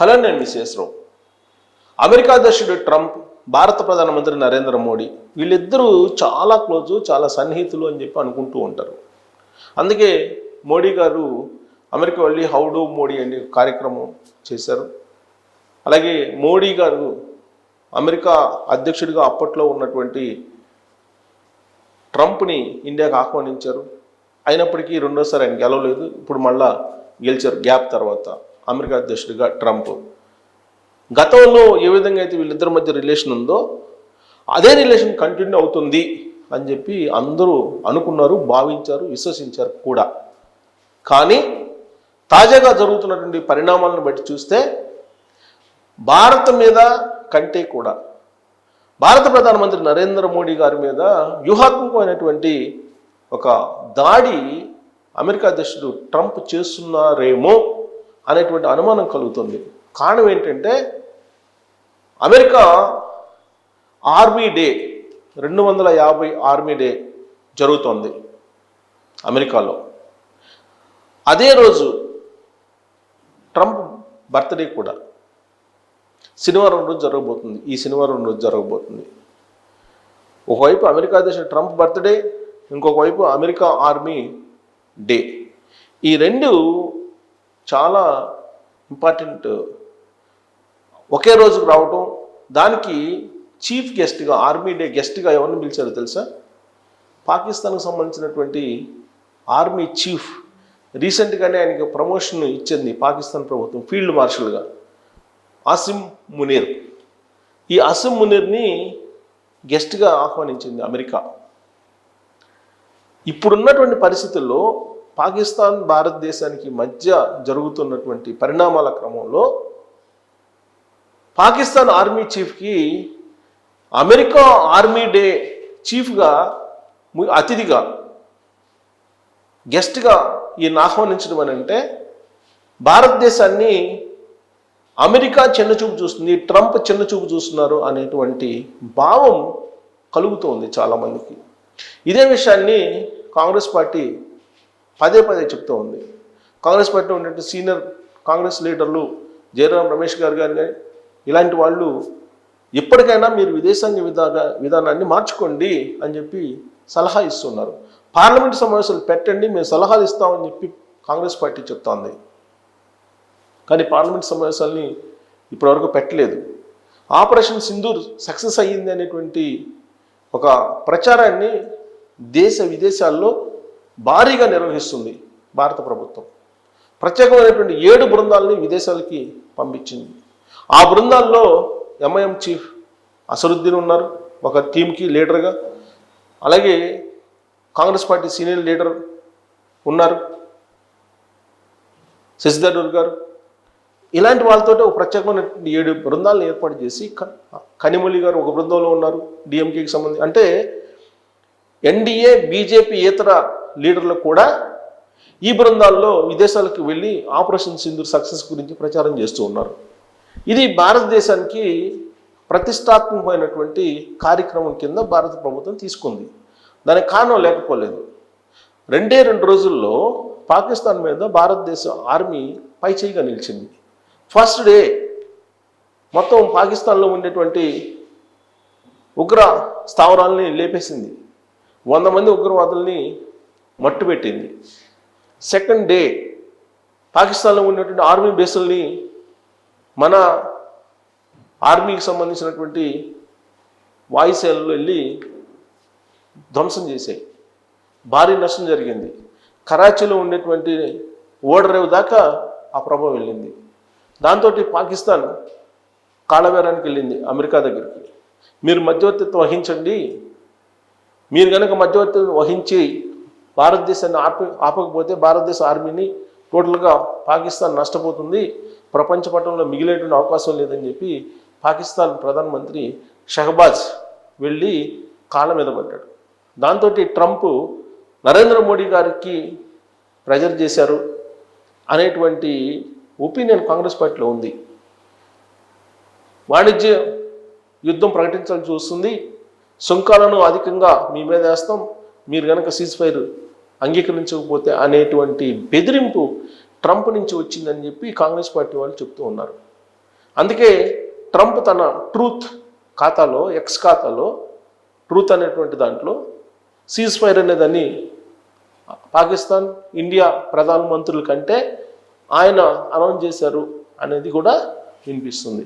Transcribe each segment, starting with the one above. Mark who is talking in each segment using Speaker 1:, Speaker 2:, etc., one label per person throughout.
Speaker 1: Hello నేను విశేషరావు America అధ్యక్షుడు Trump భారత ప్రధానమంత్రి నరేంద్ర మోడీ వీళ్ళిద్దరూ చాలా క్లోజు చాలా సన్నిహితులు అని చెప్పి అనుకుంటూ ఉంటారు. అందుకే మోడీ గారు అమెరికా వెళ్ళి హౌడు మోడీ అనే కార్యక్రమం చేశారు. అలాగే మోడీ గారు అమెరికా అధ్యక్షుడిగా అప్పట్లో ఉన్నటువంటి ట్రంప్ని ఇండియాకు ఆహ్వానించారు. అయినప్పటికీ రెండోసారి ఆయన గెలవలేదు. ఇప్పుడు మళ్ళా గెలిచారు గ్యాప్ తర్వాత. అమెరికా అధ్యక్షుడిగా ట్రంప్. గతంలో ఏ విధంగా అయితే వీళ్ళిద్దరి మధ్య రిలేషన్ ఉందో అదే రిలేషన్ కంటిన్యూ అవుతుంది అని చెప్పి అందరూ అనుకున్నారు భావించారు విశ్వసించారు కూడా. కానీ తాజాగా జరుగుతున్నటువంటి పరిణామాలను బట్టి చూస్తే భారత్ మీద కంటే కూడా భారత ప్రధానమంత్రి నరేంద్ర మోడీ గారి మీద వ్యూహాత్మకమైనటువంటి ఒక దాడి అమెరికా అధ్యక్షుడు ట్రంప్ చేస్తున్నారేమో అనేటువంటి అనుమానం కలుగుతుంది. కారణం ఏంటంటే అమెరికా ఆర్మీ డే రెండు వందల యాభై ఆర్మీ డే జరుగుతోంది అమెరికాలో. అదే రోజు ట్రంప్ బర్త్డే కూడా. శనివారం రోజు జరగబోతుంది. ఈ శనివారం రోజు జరగబోతుంది. ఒకవైపు అమెరికా దేశం ట్రంప్ బర్త్డే ఇంకొక వైపు అమెరికా ఆర్మీ డే. ఈ రెండు చాలా ఇంపార్టెంట్ ఒకే రోజుకు రావటం దానికి చీఫ్ గెస్ట్గా ఆర్మీ డే గెస్ట్గా ఎవరిని పిలిచారో తెలుసా? పాకిస్తాన్కు సంబంధించినటువంటి ఆర్మీ చీఫ్ రీసెంట్గానే ఆయనకి ప్రమోషన్ ఇచ్చింది పాకిస్తాన్ ప్రభుత్వం ఫీల్డ్ మార్షల్గా ఆసిమ్ మునీర్. ఈ అసిమ్ మునీర్ని గెస్ట్గా ఆహ్వానించింది అమెరికా. ఇప్పుడున్నటువంటి పరిస్థితుల్లో పాకిస్తాన్ భారతదేశానికి మధ్య జరుగుతున్నటువంటి పరిణామాల క్రమంలో పాకిస్తాన్ ఆర్మీ చీఫ్కి అమెరికా ఆర్మీ డే చీఫ్గా అతిథిగా గెస్ట్గా ఈయన ఆహ్వానించడం అని అంటే భారతదేశాన్ని అమెరికా చిన్నచూపు చూస్తుంది ట్రంప్ చిన్నచూపు చూస్తున్నారు అనేటువంటి భావం కలుగుతోంది చాలామందికి. ఇదే విషయాన్ని కాంగ్రెస్ పార్టీ పదే పదే చెప్తూ ఉంది. కాంగ్రెస్ పార్టీలో ఉన్నటువంటి సీనియర్ కాంగ్రెస్ లీడర్లు జయరాం రమేష్ గారు కానీ ఇలాంటి వాళ్ళు ఎప్పటికైనా మీరు విదేశాంగ విధాన విధానాన్ని మార్చుకోండి అని చెప్పి సలహా ఇస్తున్నారు. పార్లమెంట్ సమావేశాలు పెట్టండి మేము సలహాలు ఇస్తామని చెప్పి కాంగ్రెస్ పార్టీ చెప్తోంది. కానీ పార్లమెంట్ సమావేశాలని ఇప్పటివరకు పెట్టలేదు. ఆపరేషన్ సింధూర్ సక్సెస్ అయ్యింది అనేటువంటి ఒక ప్రచారాన్ని దేశ విదేశాల్లో భారీగా నిర్వహిస్తుంది భారత ప్రభుత్వం. ప్రత్యేకమైనటువంటి ఏడు బృందాలని విదేశాలకి పంపించింది. ఆ బృందాల్లో ఎంఐఎం చీఫ్ అసరుద్దీన్ ఉన్నారు ఒక టీంకి లీడర్గా. అలాగే కాంగ్రెస్ పార్టీ సీనియర్ లీడర్ ఉన్నారు శశిధర్ గారు. ఇలాంటి వాళ్ళతో ఒక ప్రత్యేకమైన ఏడు బృందాలను ఏర్పాటు చేసి క- కనిమొళి గారు ఒక బృందంలో ఉన్నారు డిఎంకేకి సంబంధించి. అంటే ఎన్డీఏ బీజేపీ ఇతర లీడర్లు కూడా ఈ బృందాల్లో విదేశాలకు వెళ్ళి ఆపరేషన్ సింధు సక్సెస్ గురించి ప్రచారం చేస్తూ ఉన్నారు. ఇది భారతదేశానికి ప్రతిష్టాత్మకమైనటువంటి కార్యక్రమం కింద భారత ప్రభుత్వం తీసుకుంది. దానికి కారణం లేకపోలేదు. రెండే రెండు రోజుల్లో పాకిస్తాన్ మీద భారతదేశ ఆర్మీ పైచేయిగా నిలిచింది. ఫస్ట్ డే మొత్తం పాకిస్తాన్లో ఉండేటువంటి ఉగ్ర స్థావరాలని లేపేసింది. వంద మంది ఉగ్రవాదుల్ని మట్టుపెట్టింది సెకండ్ డే పాకిస్తాన్లో ఉన్నటువంటి ఆర్మీ బేసుల్ని మన ఆర్మీకి సంబంధించినటువంటి వాయుసేనలు వెళ్ళి ధ్వంసం చేశాయి. భారీ నష్టం జరిగింది. కరాచీలో ఉండేటువంటి ఓడరేవు దాకా ఆ ప్రభావం వెళ్ళింది. దాంతో పాకిస్తాన్ కాళవేరానికి వెళ్ళింది అమెరికా దగ్గరికి. మీరు మధ్యవర్తిత్వం వహించండి. మీరు కనుక మధ్యవర్తిత్వం వహించి భారతదేశాన్ని ఆప ఆపకపోతే భారతదేశ ఆర్మీని టోటల్గా పాకిస్తాన్ నష్టపోతుంది. ప్రపంచ పటంలో మిగిలేటువంటి అవకాశం లేదని చెప్పి పాకిస్తాన్ ప్రధానమంత్రి షహబాజ్ వెళ్ళి కాళ్ళ మీద పడ్డాడు. దాంతో ట్రంప్ నరేంద్ర మోడీ గారికి ప్రెజర్ చేశారు అనేటువంటి ఒపీనియన్ కాంగ్రెస్ పార్టీలో ఉంది. వాణిజ్య యుద్ధం ప్రకటించాల్సి వస్తుంది. సుంకాలను అధికంగా మీ మీద వేస్తాం. మీరు కనుక సీజ్ ఫైర్ అంగీకరించకపోతే అనేటువంటి బెదిరింపు ట్రంప్ నుంచి వచ్చిందని చెప్పి కాంగ్రెస్ పార్టీ వాళ్ళు చెప్తూ ఉన్నారు. అందుకే ట్రంప్ తన ట్రూత్ ఖాతాలో ఎక్స్ ఖాతాలో ట్రూత్ అనేటువంటి దాంట్లో సీజ్ ఫైర్ అనేదాన్ని పాకిస్తాన్ ఇండియా ప్రధానమంత్రుల కంటే ఆయన అనౌన్స్ చేశారు అనేది కూడా వినిపిస్తుంది.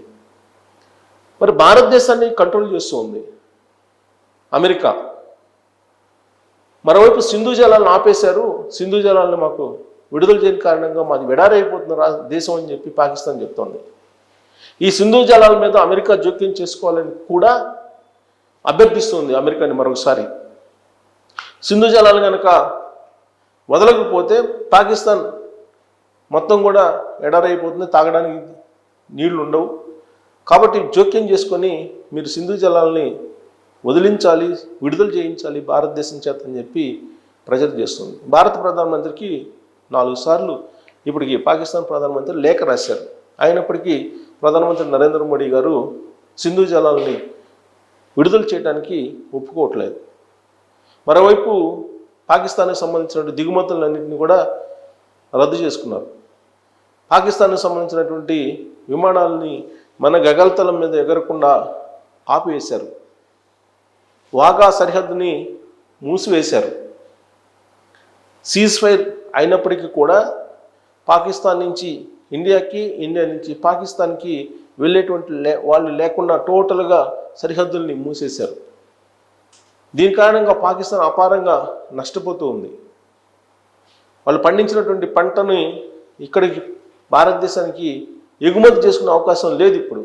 Speaker 1: మరి భారతదేశాన్ని కంట్రోల్ చేస్తూ ఉంది అమెరికా. మరోవైపు సింధు జలాలను ఆపేశారు. సింధు జలాలను మాకు విడుదల చేయని కారణంగా మాది విడారైపోతున్న రా దేశం అని చెప్పి పాకిస్తాన్ చెప్తోంది. ఈ సింధు జలాల మీద అమెరికా జోక్యం చేసుకోవాలని కూడా అభ్యర్థిస్తుంది అమెరికాని మరొకసారి. సింధు జలాలు కనుక వదలకపోతే పాకిస్తాన్ మొత్తం కూడా ఎడారైపోతుంది తాగడానికి నీళ్ళు ఉండవు కాబట్టి జోక్యం చేసుకొని మీరు సింధు జలాల్ని వదిలించాలి విడుదల చేయించాలి భారతదేశం చేత అని చెప్పి ప్రజలు చేస్తుంది. భారత ప్రధానమంత్రికి నాలుగు సార్లు ఇప్పటికి పాకిస్తాన్ ప్రధానమంత్రి లేఖ రాశారు. అయినప్పటికీ ప్రధానమంత్రి నరేంద్ర మోడీ గారు సింధు జలాల్ని విడుదల చేయడానికి ఒప్పుకోవట్లేదు. మరోవైపు పాకిస్తాన్కి సంబంధించిన దిగుమతులన్నింటినీ కూడా రద్దు చేసుకున్నారు. పాకిస్తాన్కి సంబంధించినటువంటి విమానాలని మన గగల్తలం మీద ఎగరకుండా ఆపివేశారు. వాగా సరిహద్దుని మూసివేశారు. సీజ్ ఫైర్ అయినప్పటికీ కూడా పాకిస్తాన్ నుంచి ఇండియాకి ఇండియా నుంచి పాకిస్తాన్కి వెళ్ళేటువంటి లే వాళ్ళు లేకుండా టోటల్గా సరిహద్దుల్ని మూసేశారు. దీని కారణంగా పాకిస్తాన్ అపారంగా నష్టపోతూ ఉంది. వాళ్ళు పండించినటువంటి పంటని ఇక్కడికి భారతదేశానికి ఎగుమతి చేసుకునే అవకాశం లేదు ఇప్పుడు.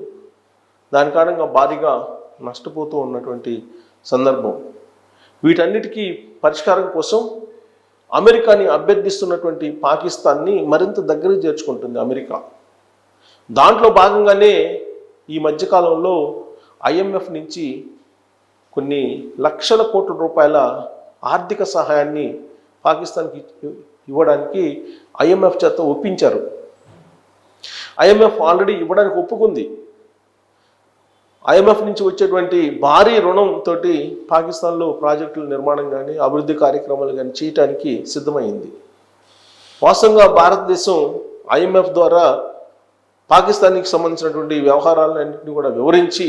Speaker 1: దాని కారణంగా భారీగా నష్టపోతూ ఉన్నటువంటి సందర్భం. వీటన్నిటికీ పరిష్కారం కోసం అమెరికాని అభ్యర్థిస్తున్నటువంటి పాకిస్తాన్ని మరింత దగ్గరికి చేర్చుకుంటుంది అమెరికా. దాంట్లో భాగంగానే ఈ మధ్యకాలంలో ఐఎంఎఫ్ నుంచి కొన్ని లక్షల కోట్ల రూపాయల ఆర్థిక సహాయాన్ని పాకిస్తాన్కి ఇవ్వడానికి ఐఎంఎఫ్ చేత ఒప్పించారు. ఐఎంఎఫ్ ఆల్రెడీ ఇవ్వడానికి ఒప్పుకుంది. ఐఎంఎఫ్ నుంచి వచ్చేటువంటి భారీ రుణం తోటి పాకిస్తాన్లో ప్రాజెక్టుల నిర్మాణం కానీ అభివృద్ధి కార్యక్రమాలు కానీ చేయటానికి సిద్ధమైంది. వాస్తవంగా భారతదేశం ఐఎంఎఫ్ ద్వారా పాకిస్తాన్కి సంబంధించినటువంటి వ్యవహారాలన్నింటినీ కూడా వివరించి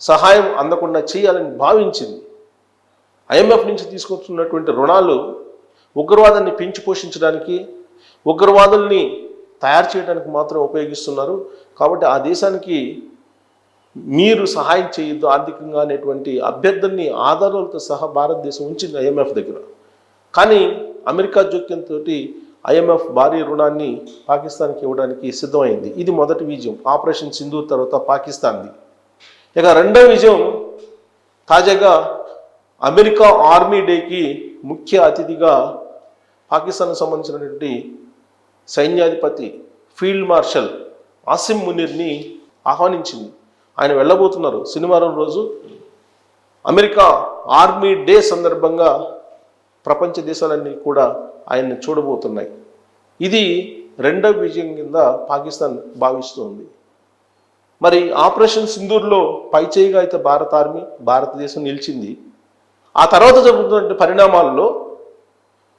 Speaker 1: సహాయం అందకుండా చేయాలని భావించింది. ఐఎంఎఫ్ నుంచి తీసుకొస్తున్నటువంటి రుణాలు ఉగ్రవాదాన్ని పెంచి పోషించడానికి ఉగ్రవాదుల్ని తయారు చేయడానికి మాత్రం ఉపయోగిస్తున్నారు. కాబట్టి ఆ దేశానికి మీరు సహాయం చేయొద్దు ఆర్థికంగా అనేటువంటి అభ్యర్థుల్ని ఆధారాలతో సహా భారతదేశం ఉంచింది ఐఎంఎఫ్ దగ్గర. కానీ అమెరికా జోక్యంతో ఐఎంఎఫ్ భారీ రుణాన్ని పాకిస్తాన్కి ఇవ్వడానికి సిద్ధమైంది. ఇది మొదటి విజయం. ఆపరేషన్ సింధు తర్వాత పాకిస్తాన్ది. ఇక రెండో విజయం తాజాగా అమెరికా ఆర్మీ డేకి ముఖ్య అతిథిగా పాకిస్తాన్కు సంబంధించినటువంటి సైన్యాధిపతి ఫీల్డ్ మార్షల్ ఆసిమ్ మునీర్ని ఆహ్వానించింది. ఆయన వెళ్ళబోతున్నారు. శనివారం రోజు అమెరికా ఆర్మీ డే సందర్భంగా ప్రపంచ దేశాలన్నీ కూడా ఆయన్ని చూడబోతున్నాయి. ఇది రెండవ విజయం కింద పాకిస్తాన్ భావిస్తోంది. మరి ఆపరేషన్ సింధూర్లో పైచేయిగా అయితే భారత ఆర్మీ భారతదేశం నిలిచింది. ఆ తర్వాత జరుగుతున్న పరిణామాల్లో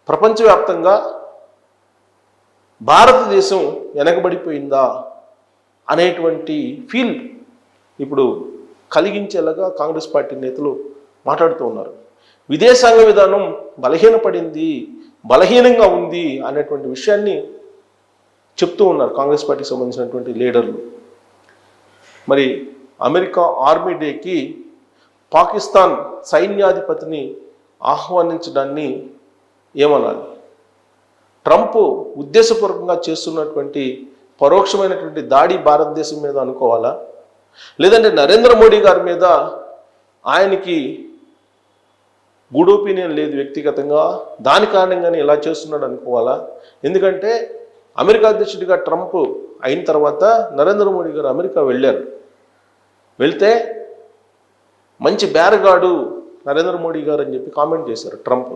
Speaker 1: ప్రపంచవ్యాప్తంగా భారతదేశం వెనకబడిపోయిందా అనేటువంటి ఫీల్ ఇప్పుడు కలిగించేలాగా కాంగ్రెస్ పార్టీ నేతలు మాట్లాడుతూ ఉన్నారు. విదేశాంగ విధానం బలహీనపడింది బలహీనంగా ఉంది అనేటువంటి విషయాన్ని చెప్తూ ఉన్నారు కాంగ్రెస్ పార్టీకి సంబంధించినటువంటి లీడర్లు. మరి అమెరికా ఆర్మీ డేకి పాకిస్తాన్ సైన్యాధిపతిని ఆహ్వానించడాన్ని ఏమనాలి? ట్రంప్ ఉద్దేశపూర్వకంగా చేస్తున్నటువంటి పరోక్షమైనటువంటి దాడి భారతదేశం మీద అనుకోవాలా? లేదంటే నరేంద్ర మోడీ గారి మీద ఆయనకి గుడ్ ఒపీనియన్ లేదు వ్యక్తిగతంగా. దాని కారణంగానే ఇలా చేస్తున్నాడు అనుకోవాలా? ఎందుకంటే అమెరికా అధ్యక్షుడిగా ట్రంప్ అయిన తర్వాత నరేంద్ర మోడీ గారు అమెరికా వెళ్ళారు. వెళ్తే మంచి బేరగాడు నరేంద్ర మోడీ గారు అని చెప్పి కామెంట్ చేశారు ట్రంప్.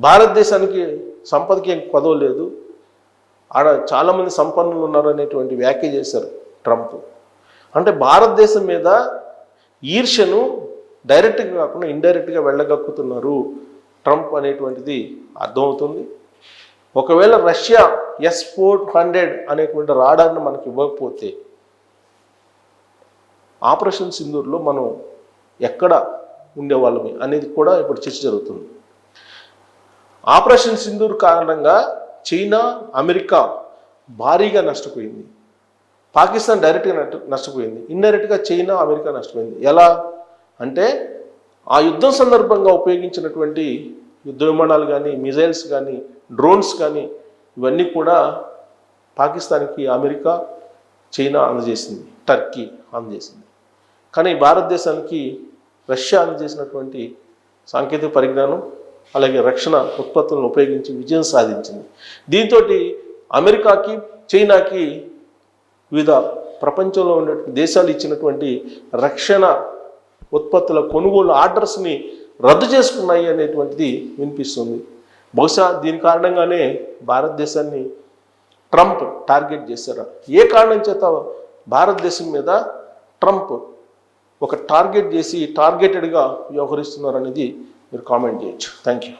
Speaker 1: భారతదేశానికి సంపదకి ఏం పదవ లేదు. ఆడ చాలామంది సంపన్నులు ఉన్నారు అనేటువంటి వ్యాఖ్య చేశారు ట్రంప్. అంటే భారతదేశం మీద ఈర్ష్యను డైరెక్ట్గా కాకుండా ఇండైరెక్ట్గా వెళ్ళగక్కుతున్నారు. ట్రంప్ అనేటువంటిది అర్థమవుతుంది. ఒకవేళ రష్యా ఎస్ ఫోర్ హండ్రెడ్ అనేటువంటి రాడార్ని మనకి ఇవ్వకపోతే ఆపరేషన్ సింధూర్లో మనం ఎక్కడ ఉండేవాళ్ళమి అనేది కూడా ఇప్పుడు చర్చ జరుగుతుంది. ఆపరేషన్ సింధూర్ కారణంగా చైనా అమెరికా భారీగా నష్టపోయింది. పాకిస్తాన్ డైరెక్ట్గా నష్టపోయింది. ఇండైరెక్ట్గా చైనా అమెరికా నష్టపోయింది. ఎలా? అంటే ఆ యుద్ధం సందర్భంగా ఉపయోగించినటువంటి యుద్ధ విమానాలు కానీ మిజైల్స్ కానీ డ్రోన్స్ కానీ ఇవన్నీ కూడా పాకిస్తాన్కి అమెరికా చైనా అందజేసింది. టర్కీ అందజేసింది. కానీ భారతదేశానికి రష్యా అందజేసినటువంటి సాంకేతిక పరిజ్ఞానం అలాగే రక్షణ ఉత్పత్తులను ఉపయోగించి విజయం సాధించింది. దీంతో అమెరికాకి చైనాకి వివిధ ప్రపంచంలో ఉన్నటువంటి దేశాలు ఇచ్చినటువంటి రక్షణ ఉత్పత్తుల కొనుగోలు ఆర్డర్స్ని రద్దు చేసుకున్నాయి అనేటువంటిది వినిపిస్తుంది. బహుశా దీని కారణంగానే భారతదేశాన్ని ట్రంప్ టార్గెట్ చేశారు. ఏ కారణం చేత భారతదేశం మీద ట్రంప్ ఒక టార్గెట్ చేసి టార్గెటెడ్గా వ్యవహరిస్తున్నారు అనేది మీరు కామెంట్ చేయొచ్చు. Thank you